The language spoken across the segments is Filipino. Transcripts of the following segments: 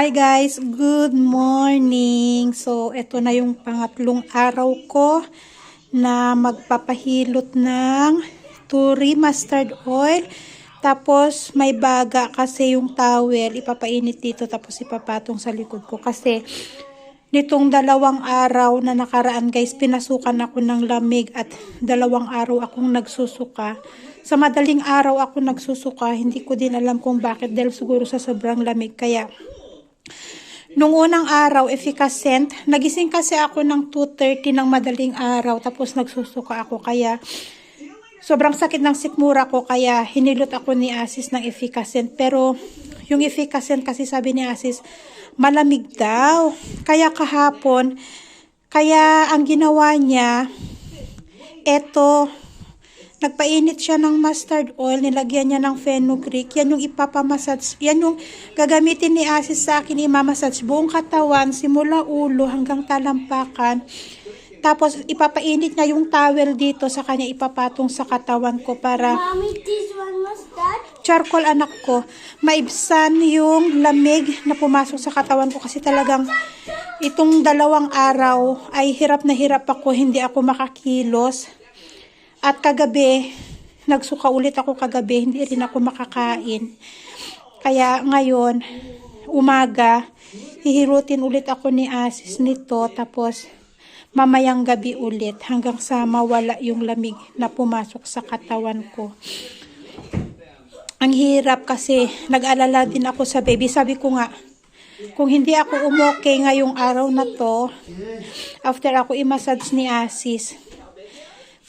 Hi guys, good morning. So, ito na yung pangatlong araw ko na magpapahilot ng turi mustard oil. Tapos, may baga kasi yung towel. Ipapainit dito tapos ipapatong sa likod ko. Kasi, nitong dalawang araw na nakaraan guys, pinasukan ako ng lamig at dalawang araw akong nagsusuka. Sa madaling araw ako nagsusuka, hindi ko din alam kung bakit dahil siguro sa sobrang lamig. Kaya, Nung unang araw, efficacent, nagising kasi ako ng 2.30 ng madaling araw, tapos nagsusuka ako, kaya sobrang sakit ng sikmura ko, kaya hinilot ako ni Asis ng efficacent. Pero yung efficacent kasi sabi ni Asis, malamig daw. Kaya kahapon, kaya ang ginawa niya, eto, nagpainit siya ng mustard oil, nilagyan niya ng fenugreek, yan yung ipapamassage, yan yung gagamitin ni Asis sa akin, imamassage buong katawan, simula ulo hanggang talampakan. Tapos ipapainit niya yung towel dito sa kanya, ipapatong sa katawan ko para Mommy, this one was that? charcoal anak ko, maibsan yung lamig na pumasok sa katawan ko kasi talagang itong dalawang araw ay hirap na hirap ako, hindi ako makakilos. At kagabi, nagsuka ulit ako kagabi, hindi rin ako makakain. Kaya ngayon, umaga, hihirutin ulit ako ni Asis nito, tapos mamayang gabi ulit hanggang sa mawala yung lamig na pumasok sa katawan ko ang hirap kasi nag-alala din ako sa baby. Sabi ko nga, kung hindi ako umokay ngayong araw na to, after ako i-massage ni Asis,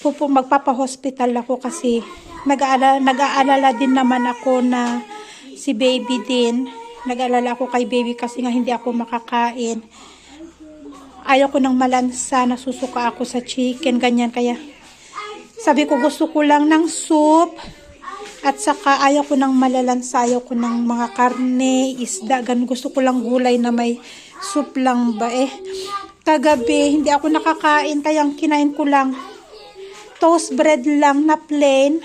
pupo magpapa-hospital ako kasi nag-aalala, nag-aalala din naman ako na si baby din. Nag-aalala ako kay baby kasi nga hindi ako makakain. Ayaw ko ng malansa, nasusuka ako sa chicken, ganyan. Kaya sabi ko gusto ko lang ng soup, at saka ayaw ko ng malalansa, ayaw ko ng mga karne, isda, ganun. Gusto ko lang gulay na may soup lang ba eh. Kagabi, hindi ako nakakain, kaya kinain ko lang toast bread lang na plain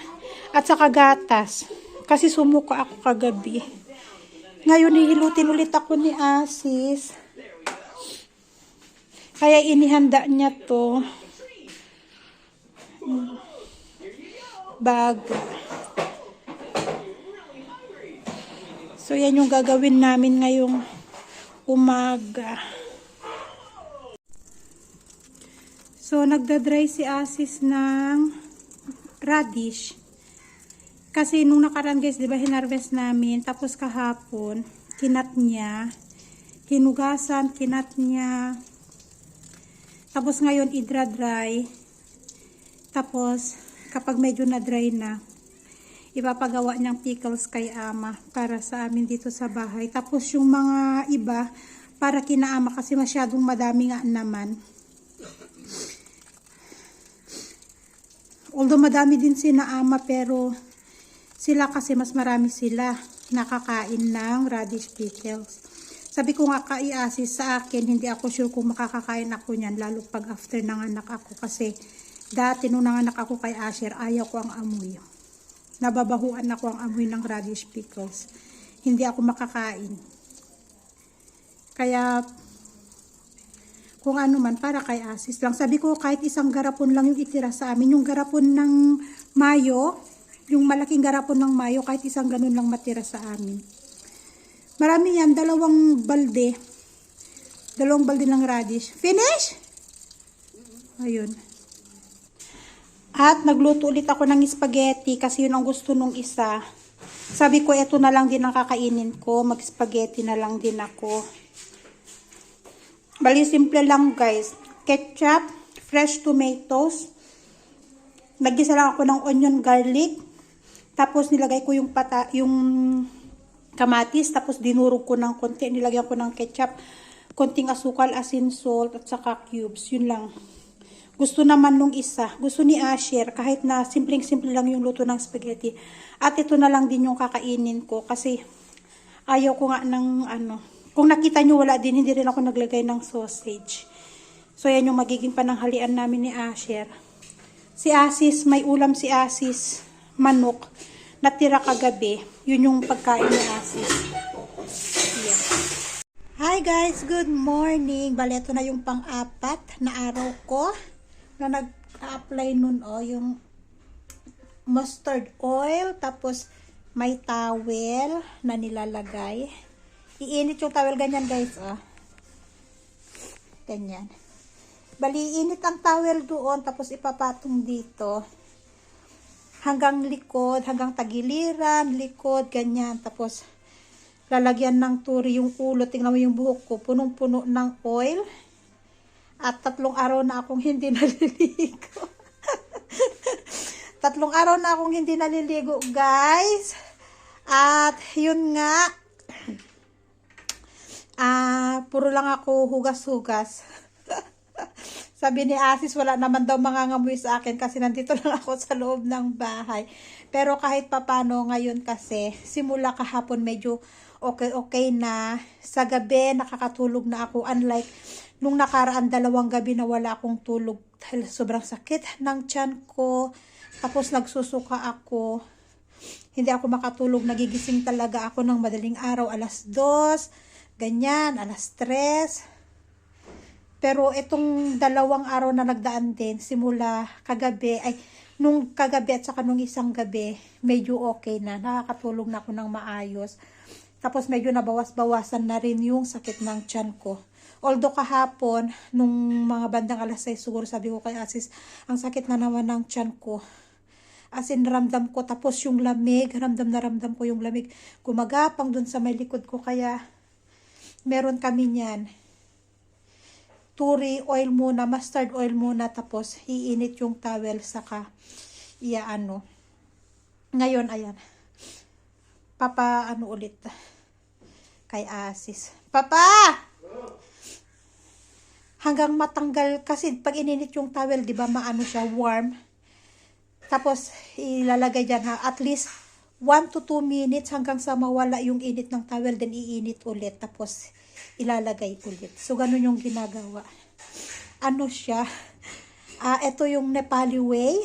at saka gatas. Kasi sumuka ako kagabi. Ngayon, hihilutin ulit ako ni Asis. Kaya inihanda niya to. Baga. So, yan yung gagawin namin ngayong umaga. So, nagda-dry si Asis ng radish. Kasi nung nakaraan guys, di ba, hinarvest namin. Tapos kahapon, kinat niya. Hinugasan, kinat niya. Tapos ngayon, idra-dry. Tapos, kapag medyo na-dry na, ipapagawa niyang pickles kay ama para sa amin dito sa bahay. Tapos yung mga iba, para kina ama kasi masyadong madami nga naman. Although madami din sina ama pero sila kasi mas marami sila nakakain ng radish pickles. Sabi ko nga kay Asis sa akin, hindi ako sure kung makakakain ako niyan lalo pag after ng anak ako kasi dati nung nanganak ako kay Asher, ayaw ko ang amoy nababahuan ako ang amoy ng radish pickles. Hindi ako makakain. Kaya, kung ano man, para kay Asis lang. Sabi ko, kahit isang garapon lang yung itira sa amin. Yung garapon ng mayo, yung malaking garapon ng mayo, kahit isang ganun lang matira sa amin. Marami yan, dalawang balde. Dalawang balde ng radish. Finish? Ayun. At nagluto ulit ako ng spaghetti kasi yun ang gusto nung isa. Sabi ko, eto na lang din ang kakainin ko. Mag-spaghetti na lang din ako. Bali, simple lang guys. Ketchup, fresh tomatoes. Nagisa lang ako ng onion garlic. Tapos nilagay ko yung pata, yung kamatis. Tapos dinurog ko ng konti. Nilagyan ko ng ketchup. Konting asukal, asin, salt, at saka cubes. Yun lang. Gusto naman nung isa, gusto ni Asher, kahit na simpleng-simple lang yung luto ng spaghetti. At ito na lang din yung kakainin ko kasi ayaw ko nga ng ano. Kung nakita nyo wala din, hindi rin ako naglagay ng sausage. So yan yung magiging pananghalian namin ni Asher. Si Asis, may ulam si Asis, manok, natira kagabi. Yun yung pagkain ni Asis. Yan. Hi guys, good morning. Bale, ito na yung pang-apat na araw ko na nag-apply nun oh, yung mustard oil, tapos may towel na nilalagay. Iinit yung towel ganyan guys, oh. Ganyan. Bali, init ang towel doon, tapos ipapatong dito. Hanggang likod, hanggang tagiliran, likod, ganyan. Tapos, lalagyan ng turi yung ulo. Tingnan mo yung buhok ko, punong-puno ng oil. At tatlong araw na akong hindi naliligo. tatlong araw na akong hindi naliligo, guys. At yun nga, ah, puro lang ako hugas-hugas. Sabi ni Asis, wala naman daw mangangamoy sa akin kasi nandito lang ako sa loob ng bahay. Pero kahit papano ngayon kasi, simula kahapon medyo okay-okay na. Sa gabi, nakakatulog na ako. Unlike nung nakaraan dalawang gabi na wala akong tulog dahil sobrang sakit ng tiyan ko. Tapos nagsusuka ako. Hindi ako makatulog. Nagigising talaga ako ng madaling araw. Alas 2, ganyan, alas 3. Pero itong dalawang araw na nagdaan din, simula kagabi, ay nung kagabi at saka nung isang gabi, medyo okay na. Nakakatulog na ako ng maayos. Tapos medyo nabawas-bawasan na rin yung sakit ng tiyan ko. Although kahapon, nung mga bandang alas 6, siguro sabi ko kay Asis, ang sakit na naman ng tiyan ko. As in, ramdam ko. Tapos yung lamig, ramdam na ramdam ko yung lamig. Gumagapang dun sa may likod ko. Kaya, meron kami niyan turi oil muna, mustard oil muna, tapos iinit yung towel, saka iya ano. Ngayon, ayan. Papa, ano ulit, kay Asis. Papa! Hanggang matanggal, kasi pag ininit yung towel, di ba, maano siya, warm. Tapos, ilalagay dyan ha, at least 1 to 2 minutes hanggang sa mawala yung init ng towel, then iinit ulit. Tapos, ilalagay ulit. So, ganun yung ginagawa. Ano siya? Ah, ito yung Nepali way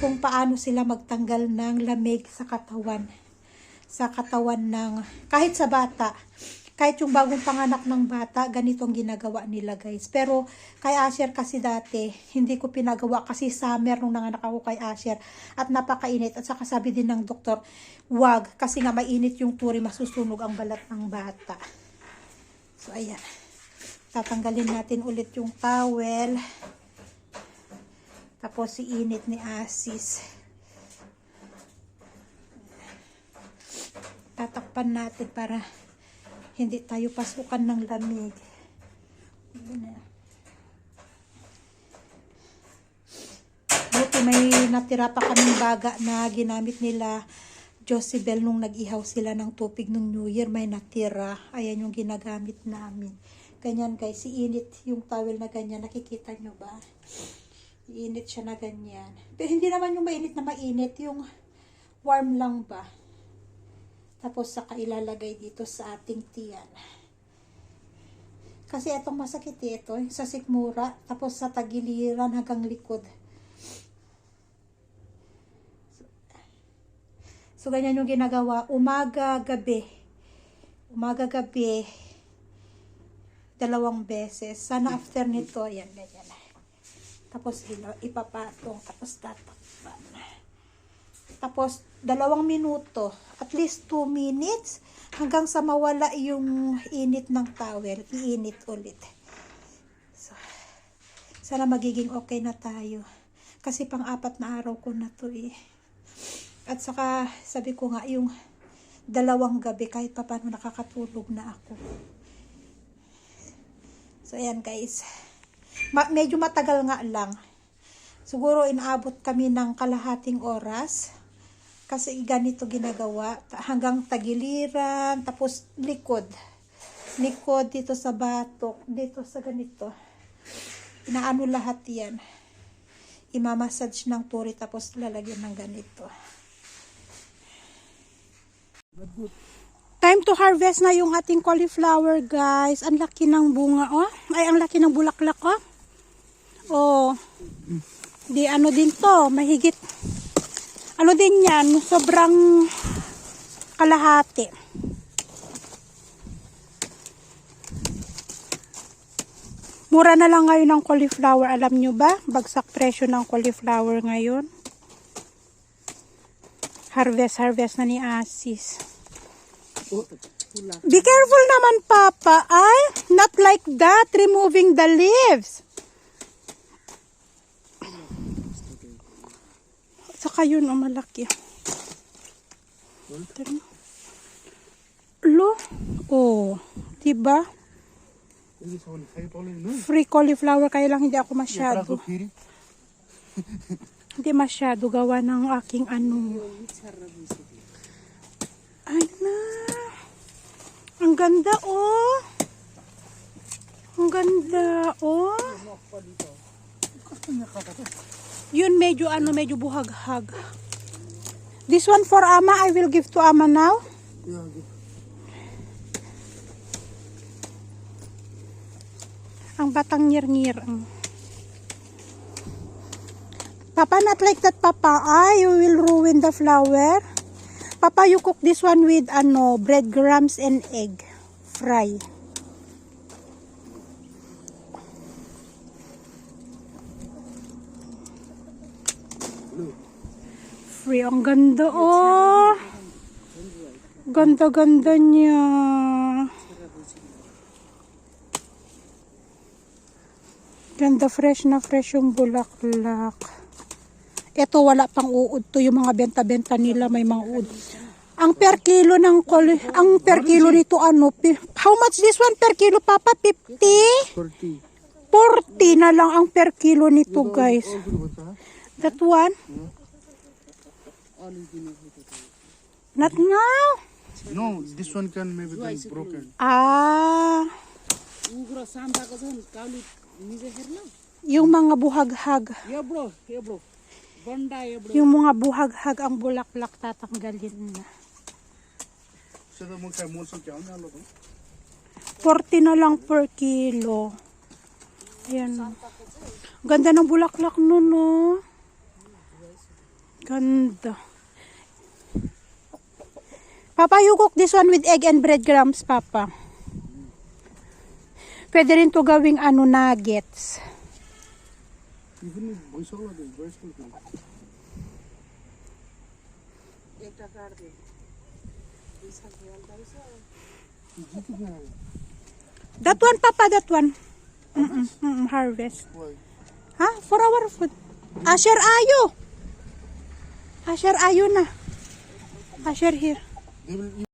kung paano sila magtanggal ng lamig sa katawan. Sa katawan ng, kahit sa bata, kahit yung bagong panganak ng bata, ganito ang ginagawa nila guys. Pero kay Asher kasi dati, hindi ko pinagawa kasi summer nung nanganak ako kay Asher at napakainit. At saka sabi din ng doktor, wag kasi nga mainit yung turi, masusunog ang balat ng bata. So, ayan. Tatanggalin natin ulit yung towel. Tapos, si init ni Asis. Tatakpan natin para hindi tayo pasukan ng lamig. Buti may natira pa kaming baga na ginamit nila Josibel nung nag-ihaw sila ng tupig nung New Year, may natira. Ayan yung ginagamit namin. Ganyan guys, iinit yung towel na ganyan. Nakikita nyo ba? Iinit siya na ganyan. Pero hindi naman yung mainit na mainit, yung warm lang ba? Tapos saka ilalagay dito sa ating tiyan. Kasi itong masakit eh, ito, sa sikmura, tapos sa tagiliran hanggang likod. So, ganyan yung ginagawa. Umaga, gabi. Umaga, gabi. Dalawang beses. Sana after nito, yan, ganyan. Tapos, ipapatong. Tapos, tatakpan. Tapos, dalawang minuto. At least 2 minutes. Hanggang sa mawala yung init ng towel. Iinit ulit. So, sana magiging okay na tayo. Kasi pang-apat na araw ko na to eh. At saka, sabi ko nga, yung dalawang gabi, kahit pa paano nakakatulog na ako. So, ayan guys. Ma- medyo matagal nga lang. Siguro inaabot kami ng kalahating oras. Kasi ganito ginagawa. Hanggang tagiliran, tapos likod. Likod dito sa batok, dito sa ganito. Inaano lahat yan. Imamassage ng turi tapos lalagyan ng ganito. Time to harvest na yung ating cauliflower, guys. Ang laki ng bunga, oh. Ay, ang laki ng bulaklak, oh. Oh. Di ano din to, mahigit. Ano din yan, sobrang kalahati. Mura na lang ngayon ang cauliflower. Alam nyo ba? Bagsak presyo ng cauliflower ngayon. Harvest, harvest na ni Asis. Be careful naman, Papa. Ay, not like that. Removing the leaves. Saka yun, oh, malaki. Na. Lo? Oh, diba? Free cauliflower, kaya lang hindi ako masyado. Hindi masyado gawa ng aking ano. Ay na. Ang ganda oh. Ang ganda oh. Yun medyo ano, medyo buhaghag. This one for Ama, I will give to Ama now. Ang batang ngir-ngir. Papa, not like that, Papa. Ah, you will ruin the flower. Papa, you cook this one with ano, breadcrumbs and egg. Fry. Free. Ang ganda, oh. Ganda-ganda niya. Ganda fresh na fresh yung bulaklak. Ito wala pang uod to yung mga benta-benta nila may mga uod. Ang per kilo ng kol ang per kilo nito ano? How much this one per kilo papa? 50? 40. 40 na lang ang per kilo nito guys. That one? Not now? No, this one can maybe be broken. Ah. Yung mga buhaghag. Yeah bro, yeah bro. Banda, yeah bro. Yung mga buhaghag ang bulaklak tatanggalin na. Sa mga kay mo sa kyan na 40 na lang per kilo. Ayan. Ganda ng bulaklak no, no. Ganda. Papa, you cook this one with egg and breadcrumbs, Papa. Pwede rin to gawing ano, nuggets. Even with voiceover, there's voice cooking. Esta tarde. That one, Papa, that one. Mm -mm, mm -mm, harvest. Why? Ha? For our food. Asher ayo. Asher ayo na. Asher here. They will